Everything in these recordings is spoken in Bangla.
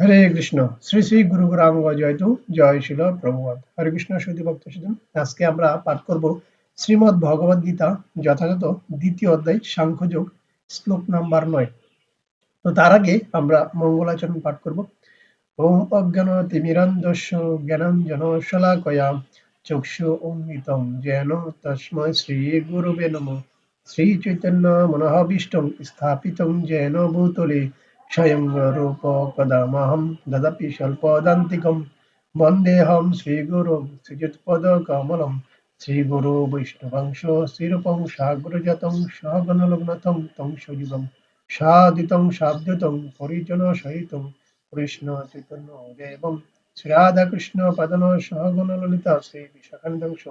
হরে কৃষ্ণ। শ্রী শ্রী গুরু গৌরাঙ্গ জয়তু জয় শিল প্রভুপাদ। হরে কৃষ্ণ সুধী ভক্ত আজকে আমরা পাঠ করব শ্রীমদ্ ভগবদ গীতা, যথাযথ দ্বিতীয় অধ্যায়, সাংখ্যযোগ, শ্লোক নাম্বার নয়। তো তার আগে আমরা মঙ্গলাচরণ পাঠ করব। ওম অজ্ঞান তিমিরান্ধস্য জ্ঞানাঞ্জন শলাকয়া চক্ষু উন্মিতম যেন তস্মৈ শ্রী গুরুবে নম। শ্রী চৈতন্য মনোহবিষ্টম স্থাপিতম যেন ভূতলে স্বল্পদান্তিকম বন্দেহম শ্রীগুরুম শ্রীযুৎপদকমলম শ্রীগুরু বৈষ্ণবংশ শ্রীরূপং সাগ্রজাতং সহগণলগ্নথং তং সজীবম সাদিতং সাব্দতং পরিজন সহিতং কৃষ্ণ চৈতন্য দেবম শ্রীরাধাকৃষ্ণ পদন সহগণ ললিতা শ্রী বিশাখান্দংশ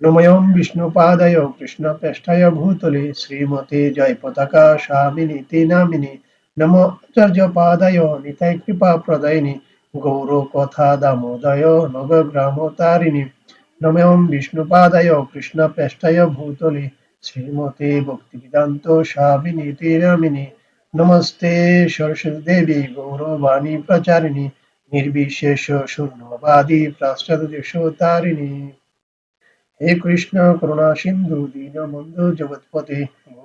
নময়ম বিষ্ণুপাদায় কৃষ্ণপেষ্ঠায় ভূতলে শ্রীমতে জয় পতাকা স্বামিনী তে নামিনী নম আচার্যপাদায় নিতাই কৃপা প্রদায়িনী গৌর কথা দামোদয় নবগ্রাম তারিণী নময়ম বিষ্ণুপাদায় কৃষ্ণপেষ্ঠায় ভূতলে শ্রীমতে ভক্তিবেদান্ত স্বামিনী তে নামিনী নমস্তে সরস্বতী গৌরবাণী প্রচারিণী নির্বিশেষ শূন্যবাদী পাশ্চাত্য তারিণী হে কৃষ্ণ করুণা সিন্ধু দীনবন্ধু জগৎপতি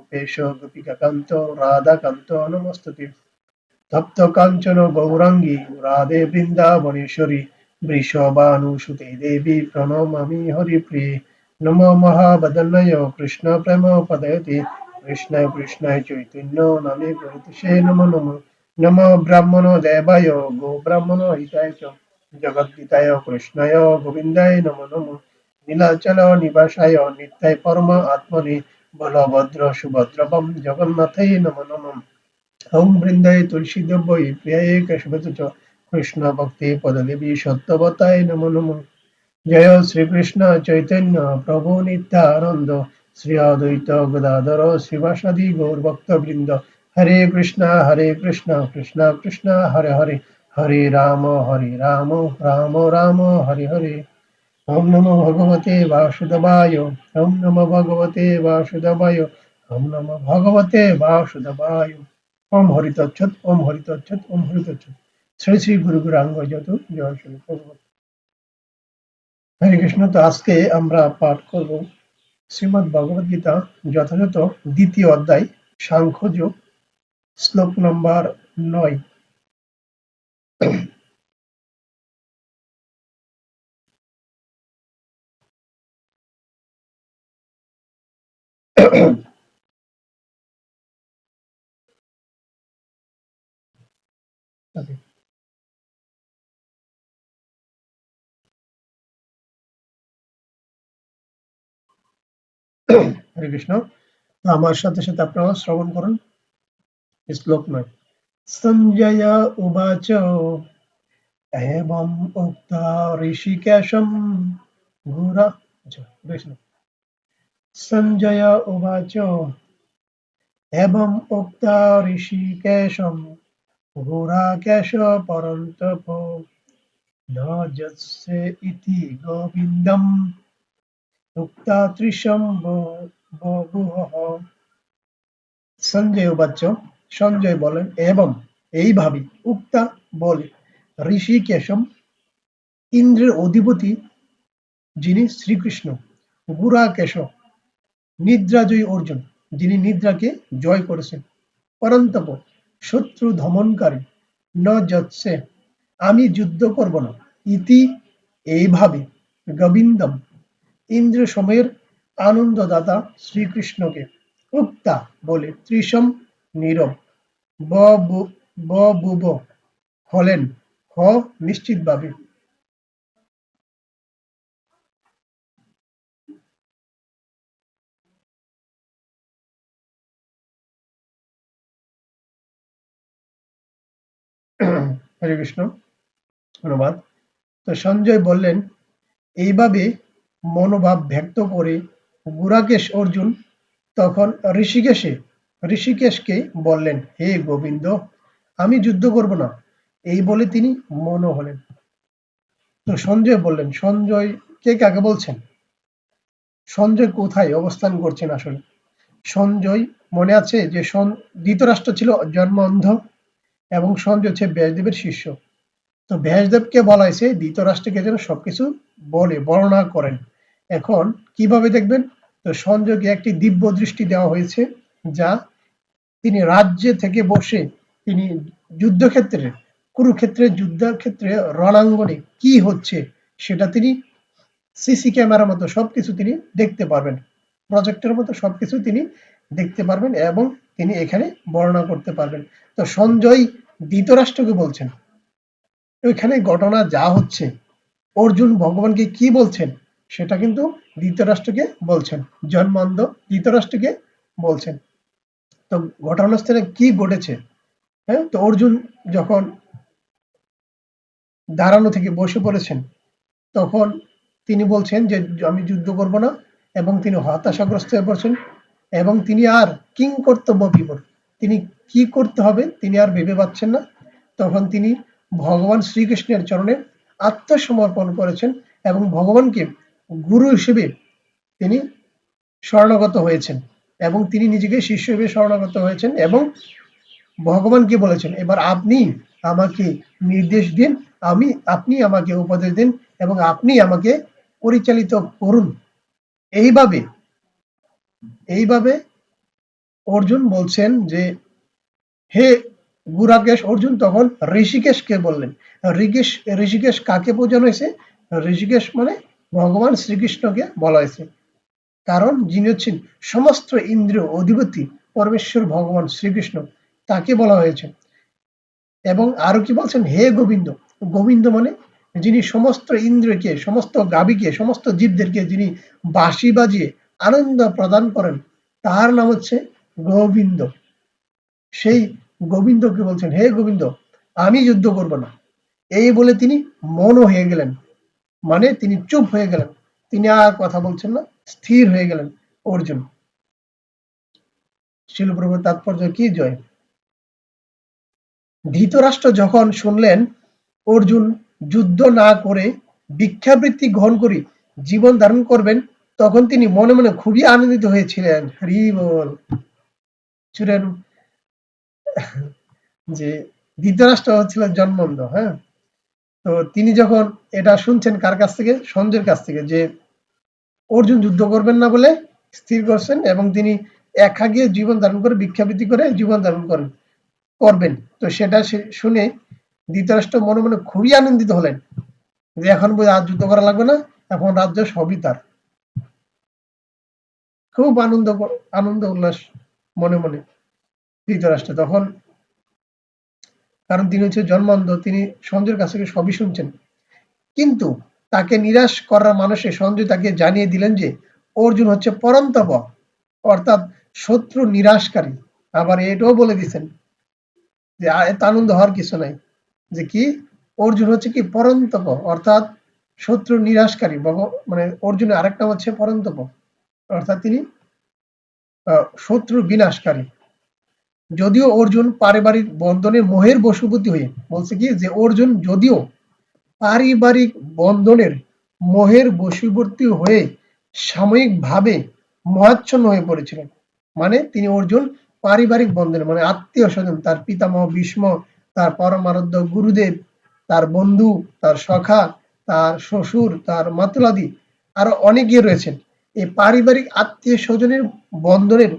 গোপেশ গোপিকাকান্ত রাধাকান্ত নমস্তুতে তপ্ত কাঞ্চন গৌরাঙ্গী রাধে বৃন্দাবনেশ্বরী বৃষবানুসুতে দেবী প্রণমামি হরিপ্রিয়ে নম মহাবদন্নয় কৃষ্ণ প্রেম পদয়তে কৃষ্ণায় কৃষ্ণায় চৈতন্য নামে প্রভৃতিষে নম নম নম ব্রাহ্মণ দেবায় গো ব্রাহ্মণ হিতায় চ জগদ্গীতায় কৃষ্ণায় গোবিন্দায় নম নম নীলাচল নিবাসায় নিত্যায় পরম আত্মনি বলভদ্র সুভদ্রবম জগন্নাথই নম নম ওম বৃন্দায় তুলসী দেব্যই প্রিয়ায় কেশবত কৃষ্ণ ভক্তি পদদেবী সত্যবতায় নম নম জয় শ্রীকৃষ্ণ চৈতন্য প্রভু নিত্যানন্দ শ্রী অদ্বৈত গদাধর শ্রীবাসাদি গৌরভক্তবৃন্দ হরে কৃষ্ণ হরে কৃষ্ণ কৃষ্ণ কৃষ্ণ হরে হরে হরে রাম হরে রাম রাম রাম হরে হরে ওম নমো ভগবতে বাসুদেবায় ওম নমো ভগবতে বাসুদেবায় ওম নমো ভগবতে বাসুদেবায় ওম হরিতচ্ছত ওম হরিতচ্ছত ওম হরিতচ্ছত শ্রী শ্রী গুরু গুরাঙ্গ যত জয় শ্রী ভগবত হরে কৃষ্ণ তো আজকে আমরা পাঠ করব শ্রীমদ ভগবদ গীতা যথাযথ দ্বিতীয় অধ্যায় সাংখ্যযোগ শ্লোক নম্বর নয় Okay. হরে কৃষ্ণ। আমার সাথে সাথে আপনারা শ্রবণ করুন। শ্লোক নয়। সঞ্জয় উবাচ। এবং উক্ত ঋষিকেশম ঘোরা আচ্ছা কৃষ্ণ। সঞ্জয় উবাচ। এবম উক্ত ঋষিকেশম ঘোরাকেশ পরন্তপ ন যৎসে ইতি গোবিন্দম উক্তাত্রিশম বহুহ সঞ্জয় উবাচ্য সঞ্জয় বলেন এবং এইভাবে উক্তা বলে ঋষিকেশম ইন্দ্রের অধিপতি, যিনি শ্রীকৃষ্ণ গুরাকেশ নিদ্রাজয়ী অর্জুন, যিনি নিদ্রাকে জয় করেছেন পরন্তপ শত্রু ধমনকারী। ন যৎসে, আমি যুদ্ধ করব না। ইতি এইভাবে, গোবিন্দম ইন্দ্র সময়ের আনন্দদাতা শ্রীকৃষ্ণকে উক্তা বলে ত্রিশম নীরব ব বুব হলেন। হ নিশ্চিতভাবে হরে কৃষ্ণ ধন্যবাদ তো সঞ্জয় বললেন, এইভাবে মনোভাব ব্যক্ত করে গুরাকেশ অর্জুন তখন ঋষিকেশে, ঋষিকেশকে বললেন, হে গোবিন্দ, আমি যুদ্ধ করব না। এই বলে তিনি মন হলেন। তো সঞ্জয় বললেন, সঞ্জয়, কে কাকে বলছেন? সঞ্জয় কোথায় অবস্থান করছেন আসলে? সঞ্জয় মনে আছে যে ধৃতরাষ্ট্র ছিল জন্ম অন্ধ এবং সঞ্জয় হচ্ছে ব্যাসদেবের শিষ্য। তো ব্যাসদেবকে বলা হয়েছে, ধৃতরাষ্ট্রকে যেন সবকিছু বলে, বর্ণনা করেন। এখন কীভাবে দেখবেন? তো সঞ্জয়কে একটি দিব্য দৃষ্টি দেওয়া হয়েছে, যা তিনি রাজ্যে থেকে বসে তিনি যুদ্ধক্ষেত্রে কুরুক্ষেত্রে যুদ্ধক্ষেত্রে রণাঙ্গনে কি হচ্ছে সেটা তিনি সিসি ক্যামেরার মতো সবকিছু তিনি দেখতে পারবেন। প্রজেক্টের মতো সবকিছু তিনি দেখতে পারবেন এবং তিনি এখানে বর্ণনা করতে পারবেন। তো সঞ্জয় ধৃতরাষ্ট্রকে বলছেন। ওইখানে ঘটনা যা হচ্ছে, অর্জুন ভগবানকে কি বলছেন, সেটা কিন্তু ধৃতরাষ্ট্রকে বলছেন। জন্মান্ধ ধৃতরাষ্ট্রকে বলছেন। তো ঘটনাস্থলে কি ঘটেছে হ্যাঁ? তো অর্জুন যখন দাঁড়ানো থেকে বসে পড়েছেন, তখন তিনি বলছেন যে, আমি যুদ্ধ করব না, এবং তিনি হতাশাগ্রস্ত হয়ে পড়ছেন। এবং তিনি আর কিং কর্তব্য বিবর তিনি কি করতে হবে তিনি আর ভেবে পাচ্ছেন না। তখন তিনি ভগবান শ্রীকৃষ্ণের চরণে আত্মসমর্পণ করেছেন এবং ভগবানকে গুরু হিসেবে তিনি শরণাগত হয়েছেন এবং তিনি নিজেকে শিষ্য হিসেবে শরণাগত হয়েছেন এবং ভগবানকে বলেছেন, এবার আপনি আমাকে নির্দেশ দিন, আমি, আপনি আমাকে উপদেশ দিন এবং আপনি আমাকে পরিচালিত করুন। এইভাবে এইভাবে অর্জুন বলছেন যে, হে গুরাকেশ অর্জুন, তখন ঋষিকেশকে বললেন। ঋষিকেশ ঋষিকেশ কাকে বোঝানো হয়েছে? ঋষিকেশ মানে ভগবান শ্রীকৃষ্ণকে বলা হয়েছে। কারণ যিনি হচ্ছেন সমস্ত ইন্দ্রিয় অধিপতি পরমেশ্বর ভগবান শ্রীকৃষ্ণ, তাকে বলা হয়েছে। এবং আরও কি বলছেন? হে গোবিন্দ গোবিন্দ মানে যিনি সমস্ত ইন্দ্রকে সমস্ত গাবিকে সমস্ত জীবদেরকে যিনি বাঁশি বাজিয়ে আনন্দ প্রদান করেন। তার নাম হচ্ছে গোবিন্দ। সেই গোবিন্দকে বলছেন, হে গোবিন্দ, আমি যুদ্ধ করব না। এই বলে তিনি মন হয়ে গেলেন। মানে তিনি চুপ হয়ে গেলেন। তিনি আর কথা বলছেন না, স্থির হয়ে গেলেন অর্জুন। শিলপ্রভুর তাৎপর্য কি জয়? ধৃতরাষ্ট্র যখন শুনলেন, অর্জুন যুদ্ধ না করে ভিক্ষাবৃত্তি গ্রহণ করি জীবন ধারণ করবেন তখন তিনি মনে মনে খুবই আনন্দিত হয়েছিলেন। হরি বল। যে ধৃতরাষ্ট্র ছিলেন জন্মন্ধ হ্যাঁ? তো তিনি যখন এটা শুনছেন কার কাছ থেকে? সঞ্জয়ের কাছ থেকে যে অর্জুন যুদ্ধ করবেন না বলে স্থির করছেন এবং তিনি একা গিয়ে জীবন ধারণ করে ভিক্ষাবৃত্তি করে জীবন ধারণ করেন করবেন। তো সেটা শুনে ধৃতরাষ্ট্র মনে মনে খুবই আনন্দিত হলেন যে এখন আর যুদ্ধ করা লাগবে না, এখন রাজ্য সবই তার। খুব আনন্দ আনন্দ, উল্লাস মনে মনে ধৃতরাষ্ট্র। তখন কারণ তিনি হচ্ছে জন্মান্ধ, তিনি সঞ্জয়ের কাছ থেকে সবই শুনছেন। কিন্তু তাকে নিরাশ করার মানুষে সঞ্জয় তাকে জানিয়ে দিলেন যে, অর্জুন হচ্ছে পরন্তপ অর্থাৎ শত্রু নিরাশকারী। আবার এটাও বলে দিচ্ছেন যে এত আনন্দ হওয়ার কিছু নাই। যে কি? অর্জুন হচ্ছে কি পরন্তপ অর্থাৎ শত্রু নিরাশকারী। মানে অর্জুনের আরেকটা হচ্ছে পরন্তপ অর্থাৎ তিনি শত্রু বিনাশকারী। যদিও অর্জুন পারিবারিক বন্ধনের মোহের বশবর্তী হয়ে, বলছে কি যে অর্জুন যদিও পারিবারিক বন্ধনের মোহের বশবর্তী হয়ে সাময়িকভাবে মহাচ্ছন্ন হয়ে পড়েছিলেন মানে তিনি অর্জুন পারিবারিক বন্ধনে মানে আত্মীয় স্বজন, তার পিতামহ ভীষ্ম, তার পরমারাধ্য গুরুদেব, তার বন্ধু, তার সখা, তার শ্বশুর, তার মাতুলাদি, আরও অনেকে রয়েছেন। এই পারিবারিক আত্মীয় স্বজনের বন্ধনের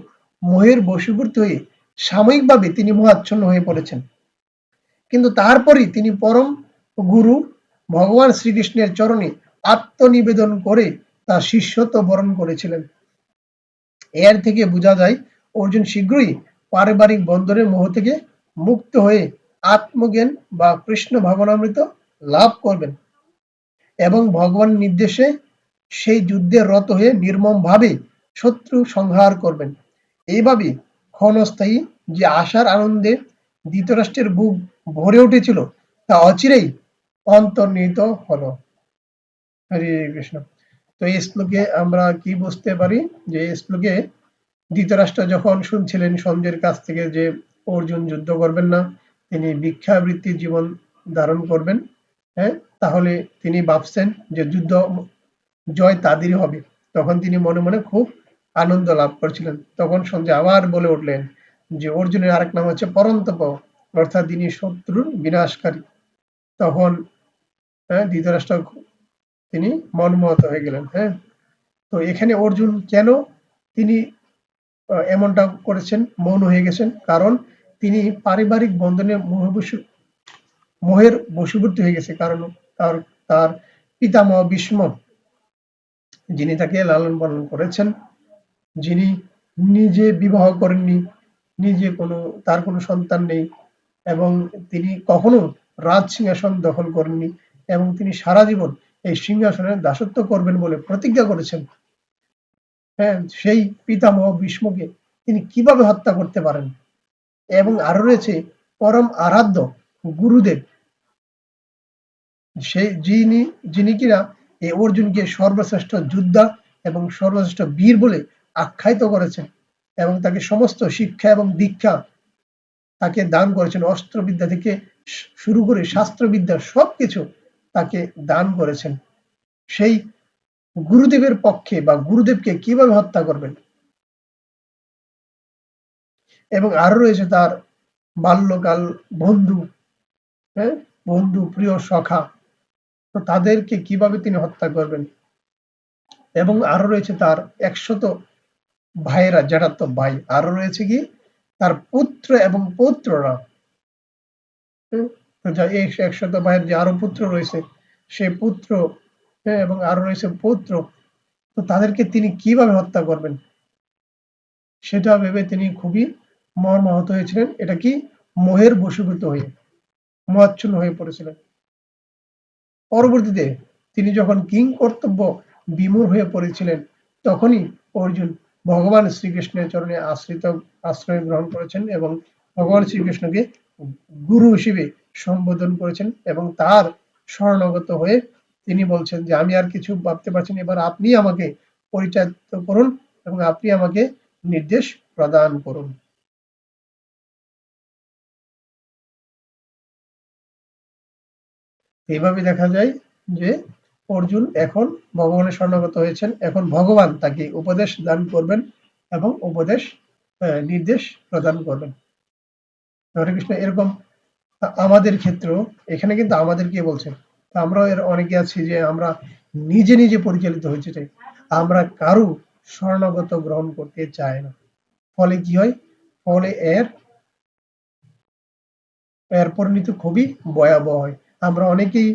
মোহের বশীভূত হয়ে সাময়িকভাবে তিনি মোহাচ্ছন্ন হয়ে পড়েছেন। কিন্তু তারপরই তিনি পরম গুরু ভগবান শ্রীকৃষ্ণের চরণে আত্মনিবেদন করে তার শিষ্যত্ব বরণ করেছিলেন। এর থেকে বোঝা যায়, অর্জুন শীঘ্রই পারিবারিক বন্ধনের মোহ থেকে মুক্ত হয়ে আত্মজ্ঞান বা কৃষ্ণ ভাবনামৃত লাভ করবেন এবং ভগবান নির্দেশে সেই যুদ্ধে রত হয়ে নির্মমভাবে শত্রু সংহার করবেন। এইভাবে ক্ষণস্থায়ী যে আশার আনন্দে ধৃতরাষ্ট্রের বুক ভরে উঠেছিল, তা অচিরেই অন্তর্নিহিত হলো। হরে কৃষ্ণ। তো এই শ্লোকে আমরা কি বুঝতে পারি? যে এই শ্লোকে ধৃতরাষ্ট্র যখন শুনছিলেন সঞ্জয়ের কাছ থেকে যে অর্জুন যুদ্ধ করবেন না, তিনি ভিক্ষাবৃত্তি জীবন ধারণ করবেন হ্যাঁ তাহলে তিনি ভাবছেন যে যুদ্ধ জয় তাদেরই হবে। তখন তিনি মনে মনে খুব আনন্দ লাভ করছিলেন। তখন সঞ্জয় আবার বলে উঠলেন যে, অর্জুনের আরেক নাম হচ্ছে পরন্তপ। অর্থাৎ তিনি শত্রুর বিনাশকারী। তখন হ্যাঁ ধৃতরাষ্ট্র তিনি মনমত হয়ে গেলেন হ্যাঁ। তো এখানে অর্জুন কেন তিনি এমনটা করেছেন? মৌন হয়ে গেছেন। কারণ তিনি পারিবারিক বন্ধনে মোহবশু মোহের বশীভূত হয়ে গেছে। কারণ তার তার পিতামহ ভীষ্ম যিনি তাকে লালন পালন করেছেন, যিনি নিজে বিবাহ করেননি, নিজে কোনো, তার কোনো সন্তান নেই এবং তিনি কখনো রাজ সিংহাসন দখল করেননি এবং তিনি সারা জীবন এই সিংহাসনের দাসত্ব করবেন বলে প্রতিজ্ঞা করেছেন। হ্যাঁ সেই পিতামহ ভীষ্মকে তিনি কীভাবে হত্যা করতে পারেন? এবং আরও রয়েছে, পরম আরাধ্য গুরুদেব সেই যিনি যিনি কিনা এই অর্জুনকে সর্বশ্রেষ্ঠ যোদ্ধা এবং সর্বশ্রেষ্ঠ বীর বলে আখ্যায়িত করেছেন এবং তাকে সমস্ত শিক্ষা এবং দীক্ষা তাকে দান করেছেন। অস্ত্রবিদ্যা থেকে শুরু করে শাস্ত্রবিদ্যা সবকিছু তাকে দান করেছেন। সেই গুরুদেবের পক্ষে বা গুরুদেবকে কীভাবে হত্যা করবেন? এবং আরও রয়েছে তার বাল্যকাল বন্ধু হ্যাঁ? বন্ধু, প্রিয় সখা। তো তাদেরকে কীভাবে তিনি হত্যা করবেন? এবং আরও রয়েছে তার একশত ভাইয়েরা জ্যাঠাতো ভাই। আরও রয়েছে কি? তার পুত্র এবং পৌত্ররা। তো এই একশত ভাইয়ের যে আরও পুত্র রয়েছে সে পুত্র হ্যাঁ, এবং আরও রয়েছে পৌত্র তো তাদেরকে তিনি কীভাবে হত্যা করবেন? সেটা ভেবে তিনি খুবই মর্মাহত হয়েছিলেন। এটা কি? মোহের বশীভূত হয়ে মোহাচ্ছন্ন হয়ে পড়েছিলেন। পরবর্তীতে তিনি যখন কিং কর্তব্য বিমূর হয়ে পড়েছিলেন, তখনই অর্জুন ভগবান শ্রীকৃষ্ণের চরণে আশ্রিত, আশ্রয় গ্রহণ করেছেন এবং ভগবান শ্রীকৃষ্ণকে গুরু হিসেবে সম্বোধন করেছেন এবং তার স্বর্ণগত হয়ে তিনি বলছেন যে, আমি আর কিছু ভাবতে পারছি না। এবার আপনি আমাকে পরিচালিত করুন এবং আপনি আমাকে নির্দেশ প্রদান করুন। এইভাবে দেখা যায় যে অর্জুন এখন ভগবানের শরণাগত হয়েছেন। এখন ভগবান তাকে উপদেশ দান করবেন এবং উপদেশ নির্দেশ প্রদান করবেন। হরে কৃষ্ণ, এরকম আমাদের ক্ষেত্রেও, এখানে কিন্তু আমাদেরকে বলছেন আমরাও এর অনেকে আছি যে আমরা নিজে নিজে পরিচালিত হয়েছে চাই আমরা কারু শরণাগত গ্রহণ করতে চাই না। ফলে কি হয়? ফলে এর এর পরিণতি খুবই ভয়াবহ হয়। আমরা অনেকেই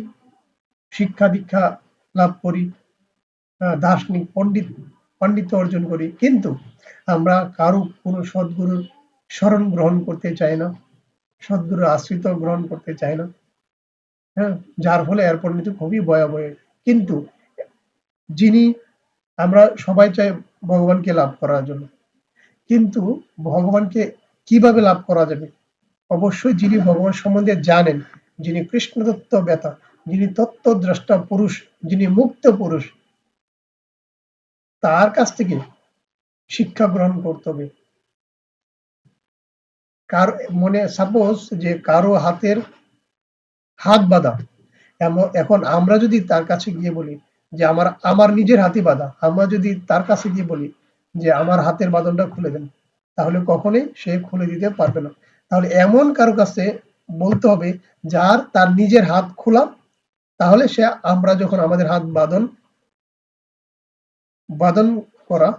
শিক্ষা দীক্ষা লাভ করি দার্শনিক পণ্ডিত, পাণ্ডিত্য অর্জন করি, কিন্তু আমরা কারও কোনো সদ্গুরুর স্মরণ গ্রহণ করতে চাই না, সদ্গুরুর আশ্রিত গ্রহণ করতে চাই না। হ্যাঁ যার ফলে এর পরিণতি খুবই ভয়াবহ। কিন্তু যিনি আমরা সবাই চাই ভগবানকে লাভ করার জন্য, কিন্তু ভগবানকে কীভাবে লাভ করা যাবে? অবশ্যই যিনি ভগবান সম্বন্ধে জানেন যিনি কৃষ্ণ তত্ত্ব ব্যথা যিনি তত্ত্বদ্রষ্টা পুরুষ, যিনি মুক্ত পুরুষ, তার কাছ থেকে শিক্ষা গ্রহণ করতে হবে। কার মনে সাপোজ যে কারও হাতের হাত বাঁধা এখন আমরা যদি তার কাছে গিয়ে বলি যে আমার আমার নিজের হাতে বাঁধা, আমরা যদি তার কাছে গিয়ে বলি যে আমার হাতের বাঁধনটা খুলে দেন, তাহলে কখনোই সে খুলে দিতে পারবে না। তাহলে এমন কারও কাছে বলতে হবে, যার তার নিজের হাত খোলা, তাহলে সে আমরা যখন আমাদের হাত বাঁধন বাঁধন করা,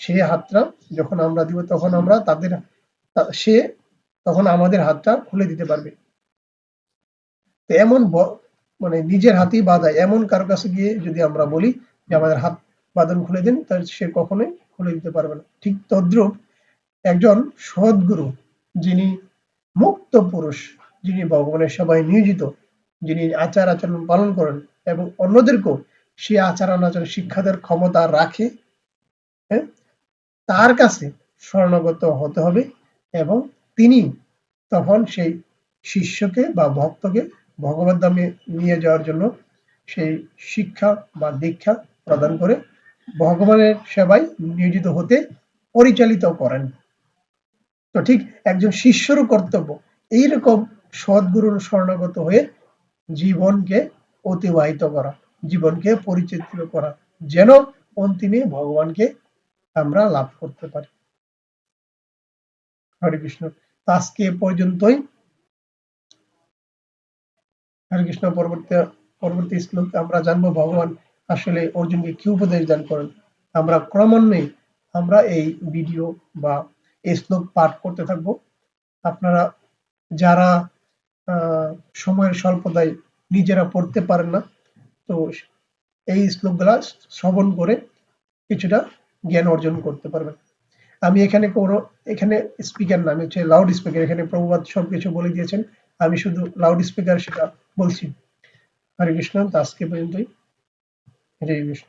সে হাতটা যখন আমরা দিব, তখন আমরা তাদের সে তখন আমাদের হাতটা খুলে দিতে পারবে। তো এমন মানে নিজের হাতেই বাঁধা এমন কারও কাছে গিয়ে যদি আমরা বলি যে আমাদের হাত বাঁধন খুলে দিন, তাহলে সে কখনোই খুলে দিতে পারবে না। ঠিক তদ্রুপ একজন সদ্গুরু, যিনি মুক্ত পুরুষ যিনি ভগবানের সেবায় নিয়োজিত, যিনি আচার আচরণ পালন করেন এবং অন্যদেরকেও সে আচার আচরণ শিক্ষা দেওয়ার ক্ষমতা রাখে হ্যাঁ? তার কাছে শরণাগত হতে হবে এবং তিনি তখন সেই শিষ্যকে বা ভক্তকে ভগবত ধামে নিয়ে যাওয়ার জন্য সেই শিক্ষা বা দীক্ষা প্রদান করে ভগবানের সেবায় নিয়োজিত হতে পরিচালিত করেন। তো ঠিক একজন শিষ্যরও কর্তব্য। এইরকম সদ্গুরুর শরণাগত হয়ে জীবনকে অতিবাহিত করা, জীবনকে পরিচিত করা, যেন অন্তিমে ভগবানকে আমরা লাভ করতে পারি। হরে কৃষ্ণ। আজকে পর্যন্তই। হরে কৃষ্ণ। পরবর্তী পরবর্তী শ্লোক আমরা জানব ভগবান আসলে অর্জুনকে কি উপদেশ দান করেন। আমরা ক্রমান্বয়ে আমরা এই ভিডিও বা এই শ্লোক পাঠ করতে থাকব। আপনারা যারা সময়ের স্বল্পতায় নিজেরা পড়তে পারেন না। তো এই শ্লোকগুলা শ্রবণ করে কিছুটা জ্ঞান অর্জন করতে পারবেন। আমি এখানে কোনো, এখানে স্পিকার না, আমি হচ্ছে লাউড স্পিকার এখানে প্রভুবাদ সবকিছু বলে দিয়েছেন। আমি শুধু লাউড স্পিকার সেটা বলছি। হরে কৃষ্ণ আজকে পর্যন্তই। হরে কৃষ্ণ।